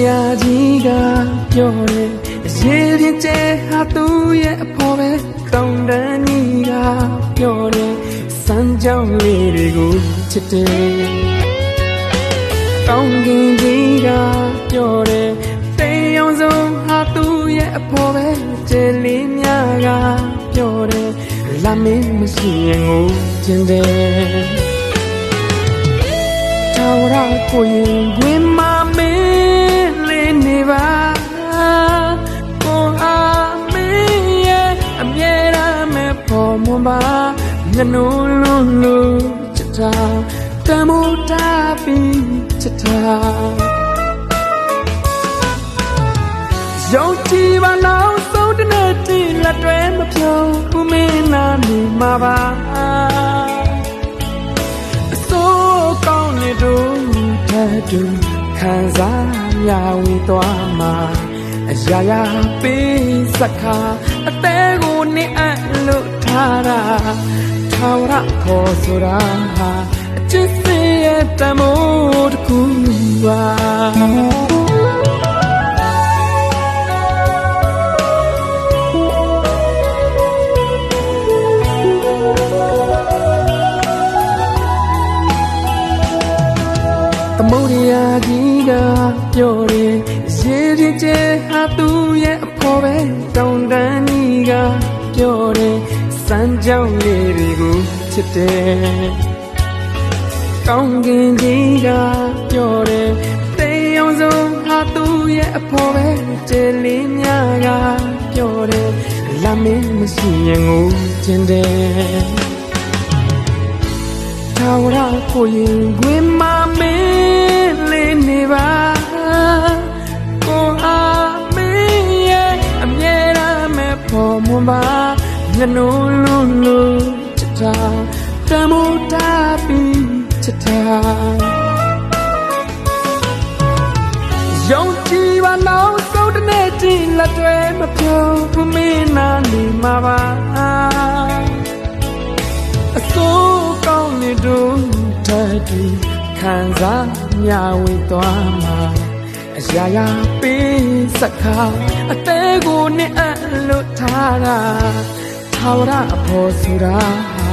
ကပြောတယ်ရေရင်ကျဲဟာသူ့ရဲ့အဖော်ပဲတောင်းတန်းကြီးကပြောတယ်စမ်းကြောင်းလေးတွေကိုချစ်တယ်ကောင်းကင်ကြီးကပြောတယ်တေးအောင်ဆုံးဟာသူ့ရဲ့အဖော်ပဲကျဲလေးများကပြောတယ်လာမင်းမရှိရင်ငိုချင်တယ်ထာဝရကိုရင်ဝင်မမင်း လေးနေပါကိုအားမင်းရဲ့အမြဲတမ်းမဲ့ပေါ်မွန်ပါငနိုးလုံးလို့ချစ်တာတမိုးတာပြီးချစ်တာရောက်ကြည်ပါလောက်ဆုံးတဲ့နေ့တိလက်တွဲမပြောဘူးမင်းနာနေမှာပါအစိုးကောင်းနေတို့တည်းတူ ခံစားရဝေသွားမှာအရာရာပေးစခါအသေးကိုနေအပ်လို့ထားတာထာဝရခေါ်ဆိုတာဟာအချစ်စေရဲ့တမိုးတစ်ခုပါ သမုဒ္ဒရာကြီးကပြောတယ်ရေရင်ကျဲဟာသူ့ရဲ့အဖော်ပဲတောင်းတန်းကြီးကပြောတယ်စမ်းကြောင်းလေးတွေကိုချစ်တယ်ကောင်းကင်ကြီးကပြောတယ်တေးအောင်ဆုံးဟာသူ့ရဲ့အဖော်ပဲကျဲလေးများကပြောတယ်လာမင်းမရှိရင်ငိုချင်တယ် ထာဝရကိုရင်ဝင်မမင်းလေးနေပါကိုအားမင်းရဲ့အမြဲတမ်းမဲ့ဖို့မွန်ပါငနိုးလုံးလို့ချစ်တာတမိုးတာပြီးချစ်တာယုံကြည်ပါနောက်ဆုံးတစ်နေ့တည်းလက်တွေမပြုံးဘူးမင်းနာနေမှာပါ တည်းတူခံစားမြဝေသွားမှာအရာရာပေးစခါအသေးကိုနဲ့အလို့ထားတာထာဝရအဖို့ဆိုတာဟာ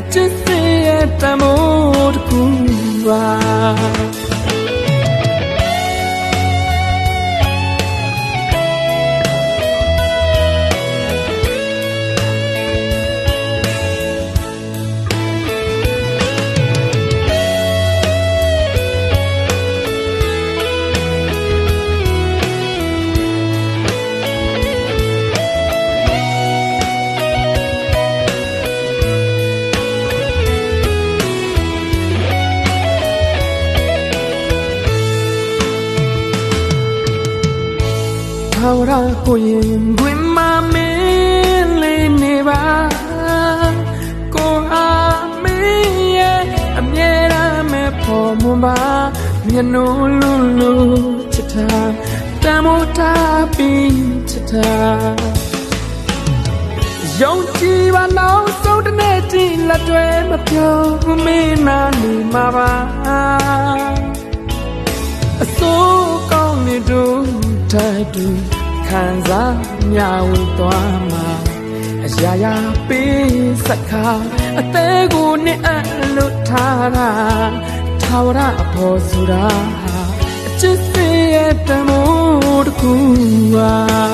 အချစ်စေရဲ့တမိုးတစ်ခုပါ ဖို့မွန်ပါမျက်နှာလုံးလုံးချစ်တာတမိုးတာပြီးချစ်တာယုံကြည်ပါနောက်ဆုံးတစ်နေ့တည်းလက်တွေမပြောမင်းနာနေမှာပါအစိုးကောင်းနေတို့ တည်းတူခံစားမြဝေသွားမှာအရာရာပေးစခါအသေးကိုနဲ့အလို့ထားတာထာဝရအဖို့ဆိုတာဟာအချစ်စေရဲ့တမိုးတစ်ခုပါ